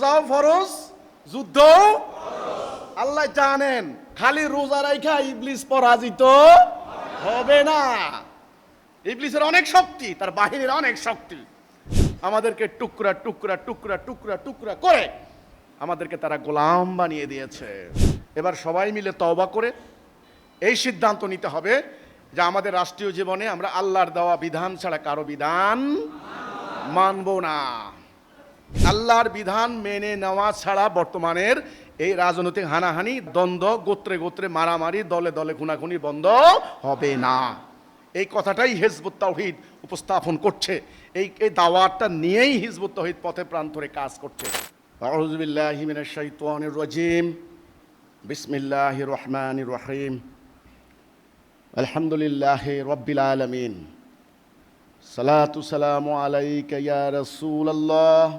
রোজাও ফরজ, যুদ্ধও আল্লাহ জানেন, খালি রোজা রাইখা ইবলিস পরাজিত হবে না। ইবলিসের অনেক শক্তি, তার বাহিনীর অনেক শক্তি। আমাদেরকে টুকরা টুকরা টুকরা টুকরা টুকরা করে আমাদেরকে তারা গোলাম বানিয়ে দিয়েছে। এবার সবাই মিলে তওবা করে এই সিদ্ধান্ত নিতে হবে যে আমাদের রাষ্ট্রীয় জীবনে আমরা আল্লাহর দেওয়া বিধান ছাড়া কারও বিধান মানব না। আল্লাহর বিধান মেনে নেওয়া ছাড়া বর্তমানের এই রাজনৈতিক হানাহানি, দ্বন্দ্ব, গোত্রে গোত্রে মারামারি, দলে দলে খুনাখুনি বন্ধ হবে না। এই কথাটাই হিজবুত তাওহিদ উপস্থাপন করছে। এই এই দাওয়াতটা নিয়েই হিজবুত তাওহিদ পথে প্রান্তরে কাজ করছে। রাজিম। বিসমিল্লাহির রহমানির রহিম। আলহামদুলিল্লাহ রব্বিল আলামিন। সালাতু সালামু আলাইকা ইয়া রাসূলুল্লাহ।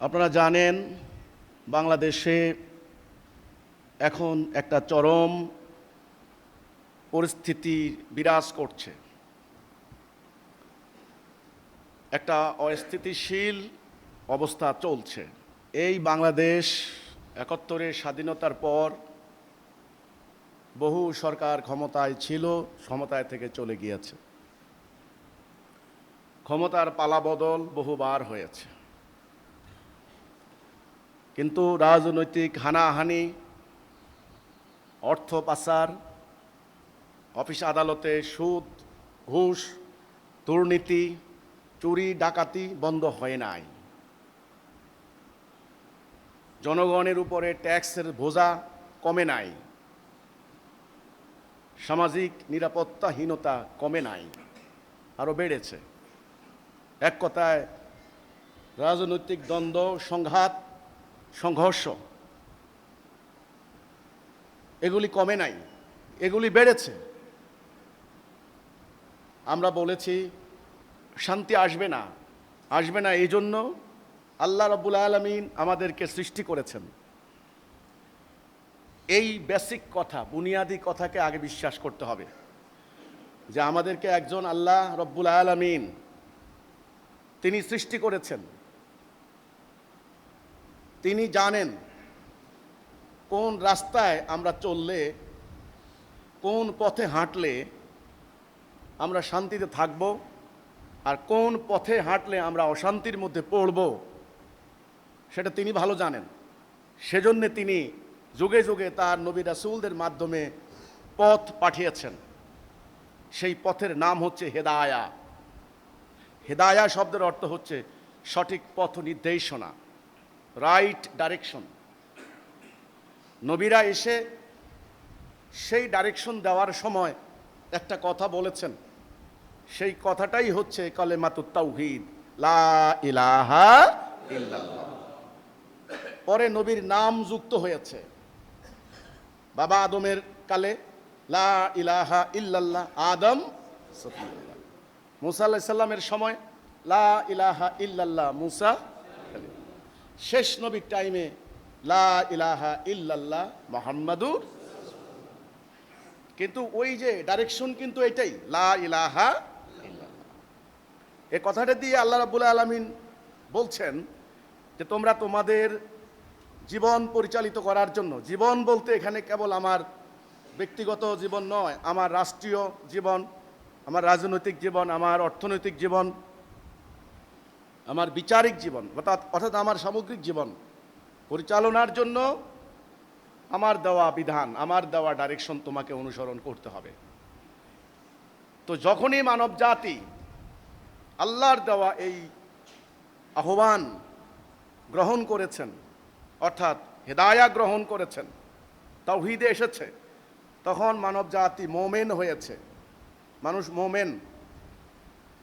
আপনারা জানেন, বাংলাদেশে এখন একটা চরম পরিস্থিতি বিরাজ করছে। একটা অস্থিতিশীল অবস্থা চলছে। এই বাংলাদেশ একাত্তরের স্বাধীনতার পর বহু সরকার ক্ষমতায় ছিল, ক্ষমতায় থেকে চলে গিয়েছে। ক্ষমতার পালাবদল বহুবার হয়েছে। কিন্তু রাজনৈতিক হানাহানি, অর্থ পাচার, অফিস আদালতে সুদ, ঘুষ, দুর্নীতি, চুরি, ডাকাতি বন্ধ হয় নাই। জনগণের উপরে ট্যাক্সের বোঝা কমে নাই। সামাজিক নিরাপত্তাহীনতা কমে নাই, আরও বেড়েছে। এক কথায়, রাজনৈতিক দ্বন্দ্ব, সংঘাত সংঘর্ষ। এগুলি কমে নাই, এগুলি বেড়েছে। আমরা বলেছি, শান্তি আসবে না আসবে না এই জন্য আল্লাহ রব্বুল আলমিন আমাদেরকে সৃষ্টি করেছেন। এই বেসিক কথা, বুনিয়াদি কথাকে আগে বিশ্বাস করতে হবে, যে আমাদেরকে একজন আল্লাহ রব্বুল আলমিন তিনি সৃষ্টি করেছেন। তিনি জানেন কোন রাস্তায় আমরা চললে, কোন পথে হাঁটলে আমরা শান্তিতে থাকব আর কোন পথে হাঁটলে আমরা অশান্তির মধ্যে পড়ব, সেটা তিনি ভালো জানেন। সেজন্যে তিনি যুগে যুগে তার নবী রাসুলদের মাধ্যমে পথ পাঠিয়েছেন। সেই পথের নাম হচ্ছে হেদায়া। হেদায়া শব্দের অর্থ হচ্ছে সঠিক পথ নির্দেশনা। রাইট ডাইরেকশন নবীরা এসে সেই ডাইরেকশন দেওয়ার সময় একটা কথা বলেছেন। সেই কথাটাই হচ্ছে কলেমাতুত তাওহীদ, লা ইলাহা ইল্লাল্লাহ। পরে নবীর নাম যুক্ত হয়েছে। বাবা আদমের কালে, লা ইলাহা ইল্লাল্লাহ, আদম মুসা আল্লাহ সাল্লামের সময়, লা ইলাহা ইল্লাল্লাহ, মুসা শেষ নবীর টাইমে লা ইলাহা ইল্লাল্লাহ মোহাম্মদুর কিন্তু ওই যে ডাইরেকশন কিন্তু এটাই, লা ইলাহা এ কথাটা দিয়ে আল্লাহ রাবুল আলমিন বলছেন যে, তোমরা তোমাদের জীবন পরিচালিত করার জন্য, জীবন বলতে এখানে কেবল আমার ব্যক্তিগত জীবন নয়, আমার রাষ্ট্রীয় জীবন, আমার রাজনৈতিক জীবন, আমার অর্থনৈতিক জীবন আমার বিচারিক জীবন, অর্থাৎ অর্থাৎ আমার সামগ্রিক জীবন পরিচালনার জন্য আমার দেওয়া বিধান, আমার দেওয়া ডাইরেকশন তোমাকে অনুসরণ করতে হবে। তো যখনই মানব জাতি আল্লাহর দেওয়া এই আহ্বান গ্রহণ করেছেন, অর্থাৎ হেদায়া গ্রহণ করেছেন, তাওহিদে এসেছে, তখন মানব জাতি মোমেন হয়েছে। মানুষ মোমেন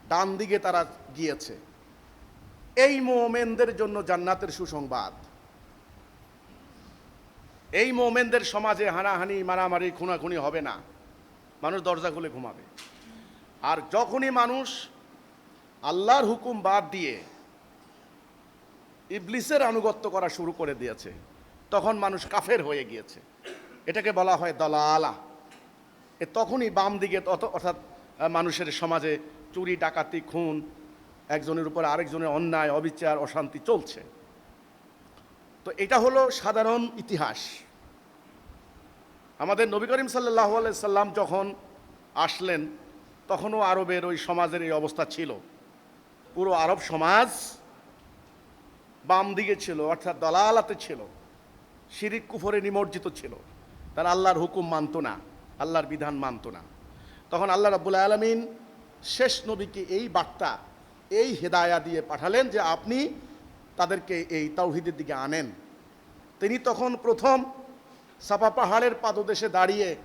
ডান দিকে তারা গিয়েছে। এই মোমেনদের জন্য জান্নাতের সুসংবাদ। এই মোমেনদের সমাজে হানাহানি, মারামারি, খুনাখুনি হবে না। মানুষ দরজা খুলে ঘুমাবে। আর যখনই মানুষ আল্লাহর হুকুম বাদ দিয়ে ইবলিসের আনুগত্য করা শুরু করে দিয়েছে, তখন মানুষ কাফের হয়ে গিয়েছে। এটাকে বলা হয় দলালা। এ তখনই বাম দিকে অর্থাৎ মানুষের সমাজে চুরি, ডাকাতি, খুন একজনের উপর আরেকজনের অন্যায়, অবিচার, অশান্তি চলছে। তো এটা হলো সাধারণ ইতিহাস। আমাদের নবী করিম সাল্লাহ সাল্লাম যখন আসলেন, তখনও আরবের ওই সমাজের এই অবস্থা ছিল। পুরো আরব সমাজ বাম দিকে ছিল, অর্থাৎ দলালাতে ছিল। শিরিক কুফরে নিমজ্জিত ছিল। তারা আল্লাহর হুকুম মানত না, আল্লাহর বিধান মানত না। তখন আল্লাহ রাব্বুল আলমিন শেষ নবীকে এই বার্তা এই হেদায়া দিয়ে পাঠালেন যে আপনি তাদেরকে এই তাওহিদের দিকে আনেন। তিনি তখন প্রথম সাপা পাহাড়ের পাদদেশে দাঁড়িয়ে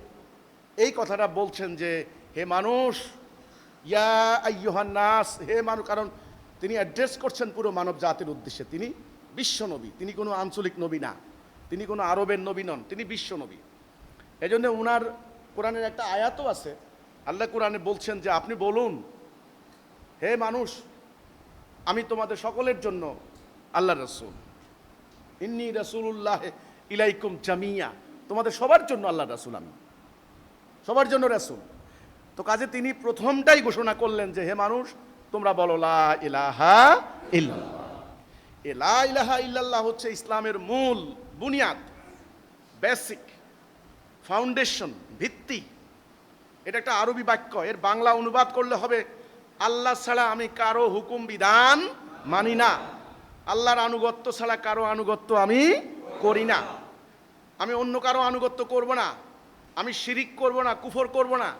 এই কথাটা বলছেন যে, হে মানুষ, ইয়া আইয়ুহান নাস, হে মানুষ, কারণ তিনি অ্যাড্রেস করছেন পুরো মানব জাতির উদ্দেশ্যে। তিনি বিশ্ব নবী, তিনি কোনো আঞ্চলিক নবী না, তিনি কোনো আরবের নবী নন, তিনি বিশ্ব নবী। এই জন্য উনার কোরআনের একটা আয়াতও আছে। আল্লাহ কোরআনে বলছেন যে, আপনি বলুন, হে মানুষ আমি তোমাদের সকলের জন্য আল্লাহ রসুল। ইন্নি রসুল্লাহ ইলাইকুম জামিয়া। তোমাদের সবার জন্য আল্লাহ রাসুল আমি। সবার জন্য রাসুল। তো কাজে তিনি প্রথমটাই ঘোষণা করলেন যে, হে মানুষ, তোমরা বলো, লা ইলাহা ইল্লাল্লাহ। ইলাহা ইল্লাল্লাহ হচ্ছে ইসলামের মূল বুনিয়াদ, বেসিক, ফাউন্ডেশন, ভিত্তি। এটা একটা আরবি বাক্য। এর বাংলা অনুবাদ করলে হবে আল্লাহ ছাড়া আমি কারও হুকুম বিধান মানি না। আল্লাহর আনুগত্য ছাড়া কারও আনুগত্য আমি করি না। আমি অন্য কারও আনুগত্য করব না। আমি শিরিক করব না, কুফর করব না।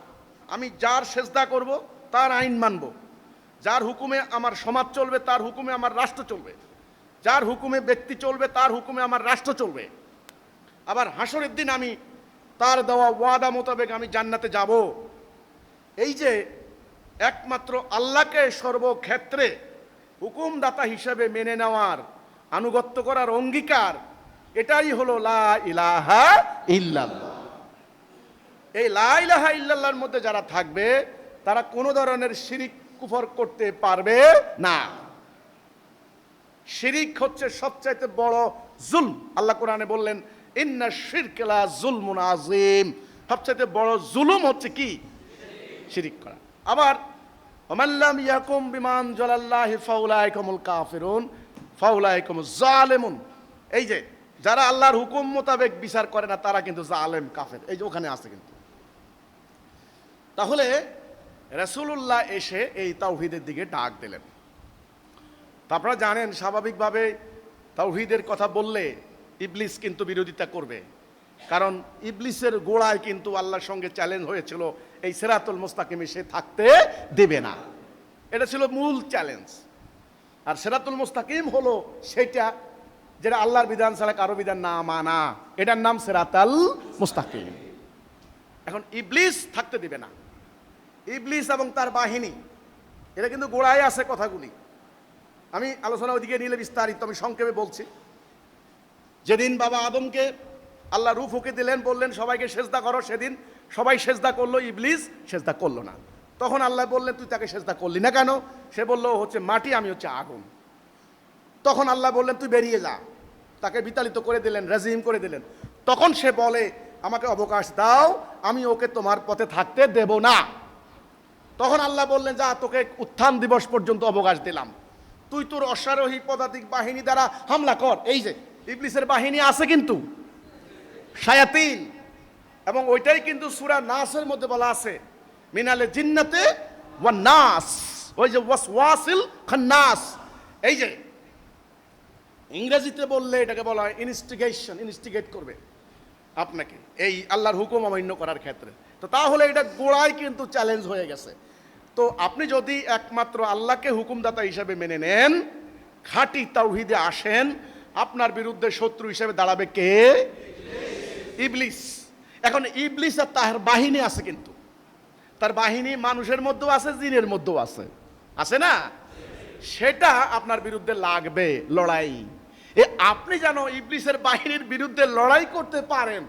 আমি যার সেজদা করব, তার আইন মানব। যার হুকুমে আমার সমাজ চলবে, তার হুকুমে আমার রাষ্ট্র চলবে। যার হুকুমে ব্যক্তি চলবে, তার হুকুমে আমার রাষ্ট্র চলবে। আবার হাসরের দিন আমি তার দেওয়া ওয়াদা মোতাবেক আমি জান্নাতে যাব। এই যে একমাত্র আল্লাহকে সর্বক্ষেত্রে হুকুমদাতা হিসেবে মেনে নেওয়ার, আনুগত্য করার অঙ্গীকার, এটাই হলো লা ইলাহা ইল্লাল্লাহ। এই লা ইলাহা ইল্লাল্লাহর মধ্যে যারা থাকবে, তারা কোনো ধরনের শিরিক কুফর করতে পারবে না। শিরিক হচ্ছে সবচাইতে বড় জুল আল্লাহ কোরআনে বললেন, ইন্না শিরকেলা জুলমুন আজিম সবচাইতে বড় জুলুম হচ্ছে কি? শিরিক করা। আবার ওমাল্লাম ইয়াকুম বিমান জলাল্লাহি ফাউলাইকুমুল কাফিরুন ফাউলাইকুম জালেমুন। এই যে, যারা আল্লাহর হুকুম মোতাবেক বিচার করে না, তারা কিন্তু জালেম, কাফের। এই যে, ওখানে আছে কিন্তু। তাহলে রাসূলুল্লাহ এসে এই তাওহীদের দিকে ডাক দিলেন। আপনারা জানেন, স্বাভাবিকভাবে তাওহীদের কথা বললে ইবলিস কিন্তু বিরোধিতা করবে। কারণ ইবলিসের গোড়ায় কিন্তু আল্লাহর সঙ্গে চ্যালেঞ্জ হয়েছিল, এই সেরাতুল মোস্তাকিমে সে থাকতে দেবে না। এটা ছিল মূল চ্যালেঞ্জ আর সেরাতুল মোস্তাকিম হলো সেটা যেটা আল্লাহর বিধান ছাড়া কারও বিধান না মানা। এটার নাম সেরাতাল মুস্তাকিম। এখন ইবলিস থাকতে দিবে না। ইবলিস এবং তার বাহিনী এটা কিন্তু গোড়ায় আছে কথাগুলি। আমি আলোচনা ওইদিকে নিলে বিস্তারিত, আমি সংক্ষেপে বলছি। যেদিন বাবা আদমকে আল্লাহ রূপ ফুকে দিলেন, বললেন, সবাইকে সেজদা করো সেদিন। সবাই সেজদা করল, ইবলিস সেজদা করল না। তখন আল্লাহ বললেন, তুই তাকে সেজদা করলি না কেন? সে বলল হচ্ছে মাটি, আমি হচ্ছে আগুন। তখন আল্লাহ বললেন, তুই বেরিয়ে যা। তাকে বিতাড়িত করে দিলেন, রাজিম করে দিলেন। তখন সে বলে, আমাকে অবকাশ দাও, আমি ওকে তোমার পথে থাকতে দেব না। তখন আল্লাহ বললেন, যা, তোকে উত্থান দিবস পর্যন্ত অবকাশ দিলাম। তুই তোর অশ্বারোহী পদাতিক বাহিনী দ্বারা হামলা কর। এই যে, ইবলিসের বাহিনী আছে কিন্তু। শায়াতিন। এবং ওইটাই কিন্তু সুরা নাসের মধ্যে বলা আছে, মিনালে জিন্নাতে ওয়া নাস। ওই যে ওয়াস ওয়াসিল খান্নাস। এই যে, ইংরেজিতে বললে এটাকে বলা হয় ইনস্টিগেশন, ইনস্টিগেট করবে আপনাকে। এই আল্লাহর হুকুম অমান্য করার ক্ষেত্রে। তো তাহলে এটা গোড়ায় কিন্তু চ্যালেঞ্জ হয়ে গেছে। তো আপনি যদি একমাত্র আল্লাহকে হুকুমদাতা হিসেবে মেনে নেন, খাঁটি তাওহিদে আসেন, আপনার বিরুদ্ধে শত্রু হিসেবে দাঁড়াবে কে? ইবলিস। এখন ইবলিস আর তার বাহিনী আছে কিন্তু। তার বাহিনী মানুষের মধ্যেও আছে, জিনের মধ্যেও আছে। আছে না? সেটা আপনার বিরুদ্ধে লাগবে, লড়াই। এ, আপনি যেন ইবলিসের বাহিনীর বিরুদ্ধে লড়াই করতে পারেন,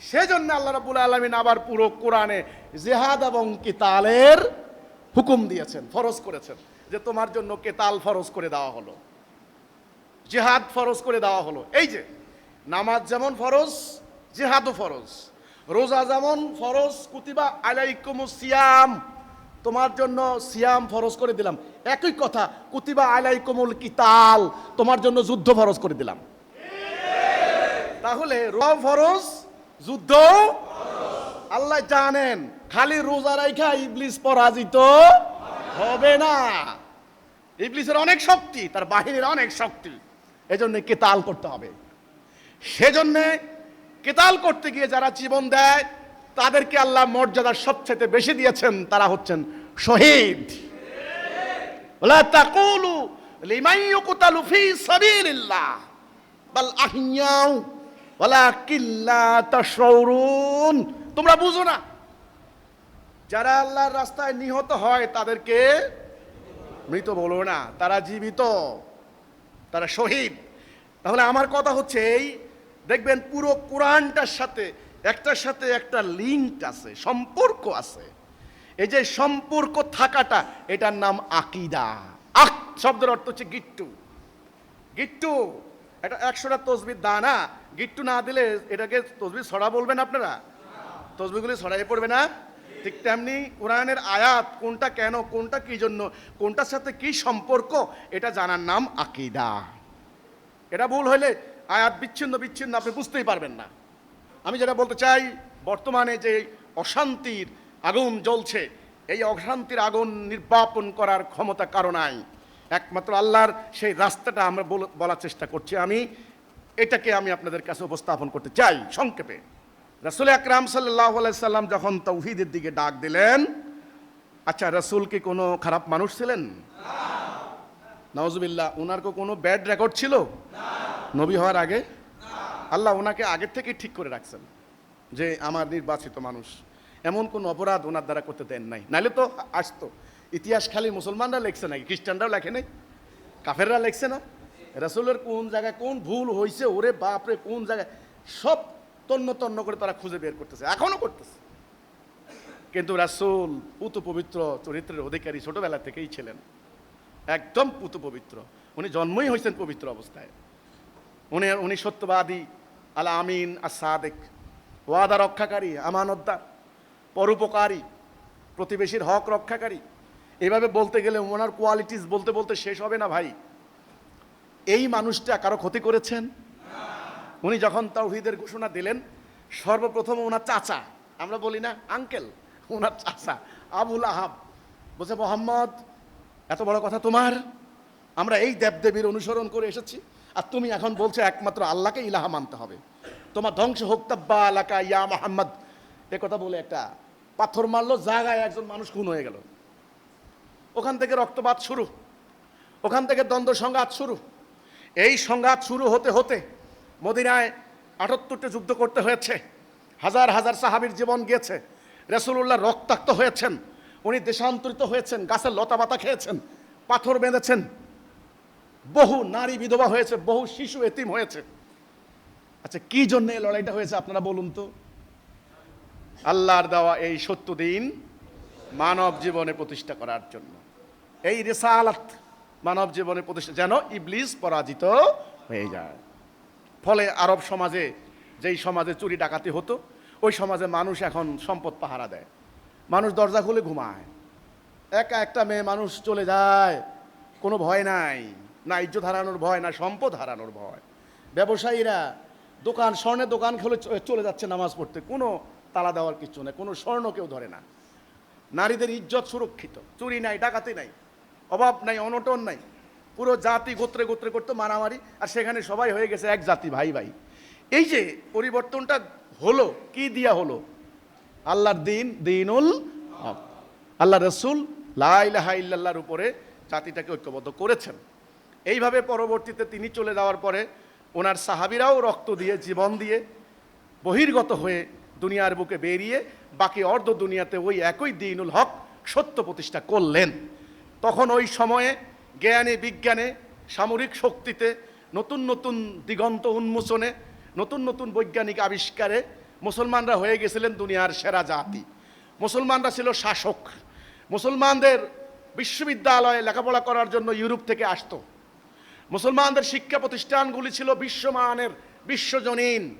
সেজন্য আল্লাহ রাবুল আলমিন আবার পুরো কোরআনে জেহাদ এবং কিতালের হুকুম দিয়েছেন, ফরজ করেছেন, যে তোমার জন্য কেতাল ফরজ করে দেওয়া হলো। জেহাদ ফরজ করে দেওয়া হলো। এই যে, নামাজ যেমন ফরজ জেহাদও ফরজ। রোজা যেমন ফরজ, কুতিবা আলাইকুম সিয়াম। তোমার জন্য সিয়াম ফরজ করে দিলাম। একই কথা, কুতিবা আলাইকুমুল কিতাল। তোমার জন্য যুদ্ধ ফরজ করে দিলাম। তাহলে রোজা ফরজ যুদ্ধ আল্লাহ জানেন, খালি রোজা রাইখা ইবলিস পরাজিত হবে না। ইবলিসের অনেক শক্তি, তার বাহিনীর অনেক শক্তি। এজন্য কেতাল করতে হবে। সেজন্যে কেতাল করতে গিয়ে যারা জীবন দেয়, তাদেরকে আল্লাহ মর্যাদা সবচেয়ে বেশি দিয়েছেন, তারা হচ্ছেন শহীদ। তোমরা বুঝো না, যারা আল্লাহর রাস্তায় নিহত হয়, তাদেরকে মৃত বলো না, তারা জীবিত, তারা শহীদ। তাহলে আমার কথা হচ্ছে এই দেখবেন পুরো কোরআনটার সাথে, একটার সাথে একটা লিঙ্ক আছে, সম্পর্ক আছে। এই যে সম্পর্ক থাকাটা, এটার নাম আকিদা। আক শব্দের অর্থ হচ্ছে গিট্টু। গিট্টু, এটা একশোটা তসবির দানা গিট্টু না দিলে এটাকে তসবির ছড়া বলবেন আপনারা? তসবিগুলি ছড়াই পড়বে না? ঠিক তেমনি কোরআনের আয়াত কোনটা কেন, কোনটা কি জন্য, কোনটার সাথে কি সম্পর্ক, এটা জানার নাম আকিদা। এটা ভুল হলে আয়াত বিচ্ছিন্ন বিচ্ছিন্ন আপনি বুঝতেই পারবেন না। আমি যেটা বলতে চাই, বর্তমানে যে অশান্তির আগুন জ্বলছে, এই অশান্তির আগুন নির্বাপন করার ক্ষমতা কারও নাই। একমাত্র আল্লাহর সেই রাস্তাটা আমরা বল- বলার চেষ্টা করছি আমি। এটাকে আমি আপনাদের কাছে উপস্থাপন করতে চাই সংক্ষেপে। রাসুল আকরাম সাল্লাহ সাল্লাম যখন তৌহিদের দিকে ডাক দিলেন আচ্ছা রাসুল কি কোনো খারাপ মানুষ ছিলেন? নওয়াজবিল্লাহ ওনার কোনো ব্যাড রেকর্ড ছিল? নবী হওয়ার আগে আল্লাহ ওনাকে আগের থেকে ঠিক করে রাখছেন যে আমার নির্বাচিত মানুষ। এমন কোন অপরাধ ওনার দ্বারা করতে দেন নাই। নাহলে তো আসতো। ইতিহাস খালি মুসলমানরা লেখছে নাকি? খ্রিস্টানরাও লেখে নাই? কাফেররা লেখছে না? রাসুলের কোন জায়গায় কোন ভুল হয়েছে ওরে বাপরে, কোন জায়গায়? সব তন্ন তন্ন করে তারা খুঁজে বের করতেছে। এখনও করতেছে। কিন্তু রাসুল পুত পবিত্র চরিত্রের অধিকারী ছোটবেলা থেকেই ছিলেন। একদম পুত পবিত্র। উনি জন্মই হয়েছেন পবিত্র অবস্থায়। উনি উনি সত্যবাদী, আলা আমিন আর সাদেক। ওয়াদা রক্ষাকারী, আমানতদার, পরোপকারী, প্রতিবেশীর হক রক্ষাকারী। এভাবে বলতে গেলে ওনার কোয়ালিটিস বলতে বলতে শেষ হবে না ভাই। এই মানুষটা কারও ক্ষতি করেছেন? উনি যখন তাওহিদের ঘোষণা দিলেন, সর্বপ্রথম ওনার চাচা, আমরা বলি না আঙ্কেল ওনার চাচা, আবুল আহাব। বলছে, মোহাম্মদ, এত বড় কথা তোমার? আমরা এই দেবদেবীর অনুসরণ করে এসেছি। আর তুমি এখন বলছো একমাত্র আল্লাহকে ইলাহা মানতে হবে। তোমার ধ্বংস হোক তাব্বা আলাকা ইয়া মোহাম্মদ। এ কথা বলে একটা পাথর মারলো, জায়গায় একজন মানুষ খুন হয়ে গেল। ওখান থেকে রক্তপাত শুরু। ওখান থেকে দ্বন্দ্ব সংঘাত শুরু। এই সংঘাত শুরু হতে হতে মদিনায় আটাত্তরটি যুদ্ধ করতে হয়েছে। হাজার হাজার সাহাবীর জীবন গিয়েছে। রসুল্লাহ রক্তাক্ত হয়েছেন। উনি দেশান্তরিত হয়েছেন, গাছের লতা পাতা খেয়েছেন, পাথর বেঁধেছেন। বহু নারী বিধবা হয়েছে, বহু শিশু এতিম হয়েছে। আচ্ছা কি জন্য এই লড়াইটা হয়েছে আপনারা বলুন তো? আল্লাহর দেওয়া এই সত্য দিন মানব জীবনে প্রতিষ্ঠা করার জন্য। এই রেসালাত মানব জীবনে প্রতিষ্ঠা, যেন ইবলিস পরাজিত হয়ে যায়। ফলে আরব সমাজে, যেই সমাজে চুরি ডাকাতি হতো, ওই সমাজে মানুষ এখন সম্পদ পাহারা দেয়। মানুষ দরজা খুলে ঘুমায়। একা একটা মেয়ে মানুষ চলে যায়, কোনো ভয় নাই। না ইজ্জত হারানোর ভয়, না সম্পদ হারানোর ভয়। ব্যবসায়ীরা দোকান, স্বর্ণের দোকান খুলে চলে যাচ্ছে নামাজ পড়তে। কোনো তালা দেওয়ার কিছু নেই, কোনো স্বর্ণ কেউ ধরে না। নারীদের ইজ্জত সুরক্ষিত, চুরি নাই, ডাকাতি নাই, অভাব নাই, অনটন নাই। পুরো জাতি গোত্রে গোত্রে করতো মারামারি, আর সেখানে সবাই হয়ে গেছে এক জাতি, ভাই ভাই। এই যে পরিবর্তনটা হলো, কি দিয়া হলো? আল্লাহর দিন, দিনুল আল্লাহ রসুল লাইলাহা ইল্লাল্লাহর উপরে জাতিটাকে ঐক্যবদ্ধ করেছেন। এইভাবে পরবর্তীতে তিনি চলে যাওয়ার পরে ওনার সাহাবিরাও রক্ত দিয়ে, জীবন দিয়ে বহির্গত হয়ে দুনিয়ার বুকে বেরিয়ে বাকি অর্ধ দুনিয়াতে ওই একই দিনুল হক সত্য প্রতিষ্ঠা করলেন। তখন ওই সময়ে জ্ঞানে, বিজ্ঞানে, সামরিক শক্তিতে, নতুন নতুন দিগন্ত উন্মোচনে, নতুন নতুন বৈজ্ঞানিক আবিষ্কারে মুসলমানরা হয়ে গেছিলেন দুনিয়ার সেরা জাতি। মুসলমানরা ছিল শাসক। মুসলমানদের বিশ্ববিদ্যালয়ে লেখাপড়া করার জন্য ইউরোপ থেকে আসতো। মুসলমানদের শিক্ষা প্রতিষ্ঠানগুলি ছিল বিশ্বমানের, বিশ্বজনীন।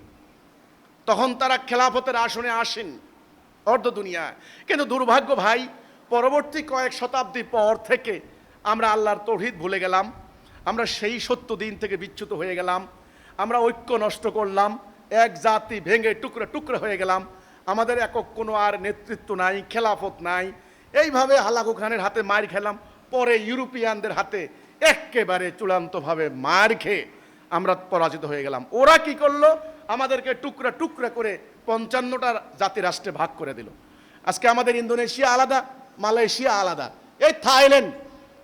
তখন তারা খেলাফতের আসনে আসেন অর্ধ দুনিয়ায়। কিন্তু দুর্ভাগ্য ভাই, পরবর্তী কয়েক শতাব্দী পর থেকে আমরা আল্লাহর তৌহিদ ভুলে গেলাম। আমরা সেই সত্য দিন থেকে বিচ্যুত হয়ে গেলাম। আমরা ঐক্য নষ্ট করলাম। এক জাতি ভেঙে টুকরা টুকরা হয়ে গেলাম। আমাদের একক কোনো আর নেতৃত্ব নাই, খেলাফত নাই। এইভাবে হালাকু খানের হাতে মার খেলাম। পরে ইউরোপিয়ানদের হাতে একেবারে চূড়ান্তভাবে মার খেয়ে আমরা পরাজিত হয়ে গেলাম। ওরা কি করল? আমাদেরকে টুকরা টুকরা করে পঞ্চান্নটা জাতি রাষ্ট্রে ভাগ করে দিল। আজকে আমাদের ইন্দোনেশিয়া আলাদা, মালয়েশিয়া আলাদা। এই থাইল্যান্ড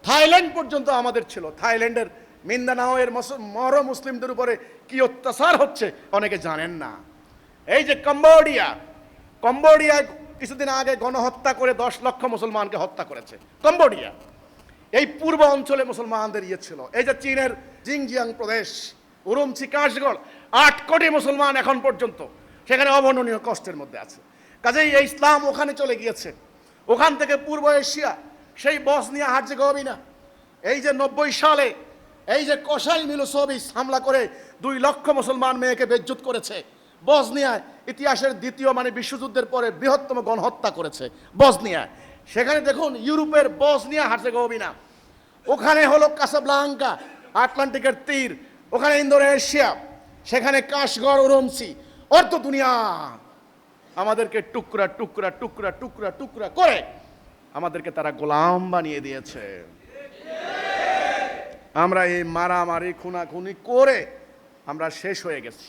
থাইল্যান্ড পর্যন্ত আমাদের ছিল। থাইল্যান্ডের মিন্দানাও এর মুস- মর মুসলিমদের উপরে কি অত্যাচার হচ্ছে অনেকে জানেন না। এই যে কম্বোডিয়া, কম্বোডিয়ায় কিছুদিন আগে গণহত্যা করে দশ লক্ষ মুসলমানকে হত্যা করেছে। কম্বোডিয়া। এই পূর্ব অঞ্চলে মুসলমানদের ইয়ে ছিল। এই যে চীনের জিংজিয়াং প্রদেশ, উরুমচি, কাশগড়, আট কোটি মুসলমান এখন পর্যন্ত সেখানে অবর্ণনীয় কষ্টের মধ্যে আছে। কাজেই এই ইসলাম ওখানে চলে গিয়েছে। ওখান থেকে পূর্ব এশিয়া, সেই বসনিয়া হার্জেগোভিনা এই যে নব্বই সালে এই যে কসাই মিলোসোভিস হামলা করে দুই লক্ষ মুসলমান মেয়েকে বেজ্জুত করেছে, বসনিয়ায় ইতিহাসের দ্বিতীয় মানে বিশ্বযুদ্ধের পরে বৃহত্তম গণহত্যা করেছে, বসনিয়ায়। সেখানে দেখুন ইউরোপের বস নিয়ে বসনিয়া হার্জেগোভিনা ওখানে হলো কাসাবলাঙ্কা, আটলান্টিকের তীর, ওখানে ইন্দোনেশিয়া, সেখানে কাশগড়, ওরমসি অর্থ দুনিয়া। আমাদেরকে টুকরা টুকরা টুকরা টুকরা টুকরা করে আমাদেরকে তারা গোলাম বানিয়ে দিয়েছে। আমরা এই মারামারি, খুনাখুনি করে আমরা শেষ হয়ে গেছি।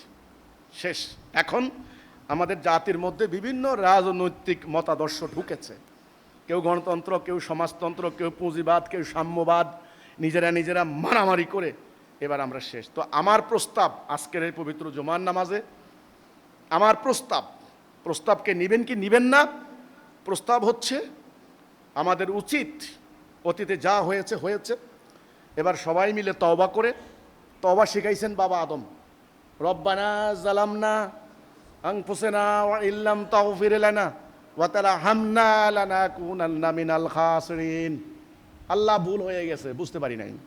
শেষ। এখন আমাদের জাতির মধ্যে বিভিন্ন রাজনৈতিক মতাদর্শ ঢুকেছে। কেউ গণতন্ত্র, কেউ সমাজতন্ত্র, কেউ পুঁজিবাদ, কেউ সাম্যবাদ, নিজেরা নিজেরা মারামারি করে এবার আমরা শেষ। তো আমার প্রস্তাব, আজকের এই পবিত্র জুমার নামাজে, আমার প্রস্তাব, প্রস্তাবকে নিবেন কি নিবেন না? প্রস্তাব হচ্ছে, আমাদের উচিত অতীতে যা হয়েছে হয়েছে। এবার সবাই মিলে তওবা করে, তওবা শিখাইছেন বাবা আদম। রব্বানা জালামনা আংফুসেনা ওয়া ইল্লাম তাগফির খাসিরিন। আল্লাহ ভুল হয়ে গেছে, বুঝতে পারি নাই।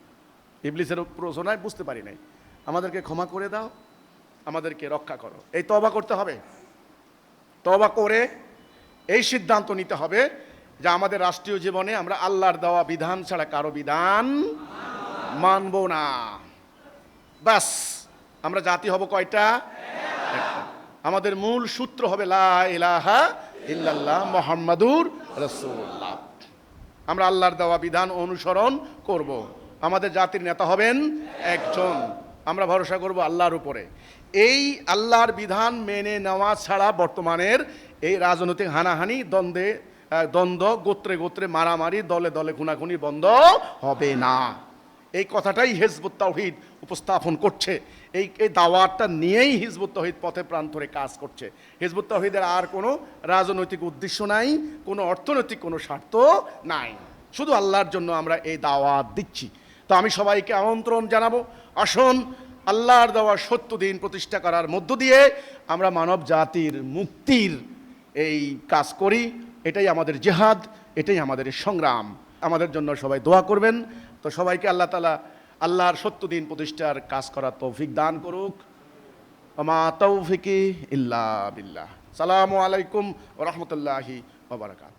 ইবলিসের প্রশ্নায় বুঝতে পারি নাই। আমাদেরকে ক্ষমা করে দাও, আমাদেরকে রক্ষা করো। এই তওবা করতে হবে। তবা করে এই সিদ্ধান্ত নিতে হবে যে আমাদের রাষ্ট্রীয় জীবনে আমরা আল্লাহর দেওয়া বিধান ছাড়া কারও বিধান মানব না। বাস আমরা জাতি হব কয়টা? আমাদের মূল সূত্র হবে লা ইলাহা ইল্লাল্লাহ মোহাম্মদুর রসুল্লাহ আমরা আল্লাহর দেওয়া বিধান অনুসরণ করব। আমাদের জাতির নেতা হবেন একজন। আমরা ভরসা করব আল্লাহর উপরে। এই আল্লাহর বিধান মেনে নেওয়া ছাড়া বর্তমানের এই রাজনৈতিক হানাহানি, দ্বন্দ্বে দ্বন্দ্ব, গোত্রে গোত্রে মারামারি, দলে দলে খুনাখুনি বন্ধ হবে না। এই কথাটাই হিজবুত তাওহিদ উপস্থাপন করছে। এই এই দাওয়াতটা নিয়েই হিজবুত তাওহিদ পথে প্রান্তরে কাজ করছে। হিজবুত তাওহিদের আর কোনো রাজনৈতিক উদ্দেশ্য নাই, কোনো অর্থনৈতিক কোনো স্বার্থ নাই। শুধু আল্লাহর জন্য আমরা এই দাওয়াত দিচ্ছি। তো আমি সবাইকে আমন্ত্রণ জানাব, আসুন আল্লাহর দেওয়া সত্য দিন প্রতিষ্ঠা করার মধ্য দিয়ে আমরা মানব জাতির মুক্তির এই কাজ করি। এটাই আমাদের জেহাদ, এটাই আমাদের সংগ্রাম। আমাদের জন্য সবাই দোয়া করবেন। তো সবাইকে আল্লাহ তালা আল্লাহর সত্য দিন প্রতিষ্ঠার কাজ করার তৌফিক দান করুক। আমা তৌফিকি ইল্লা বিল্লাহ। সালামু আলাইকুম রহমতুল্লাহি ওবরাকাত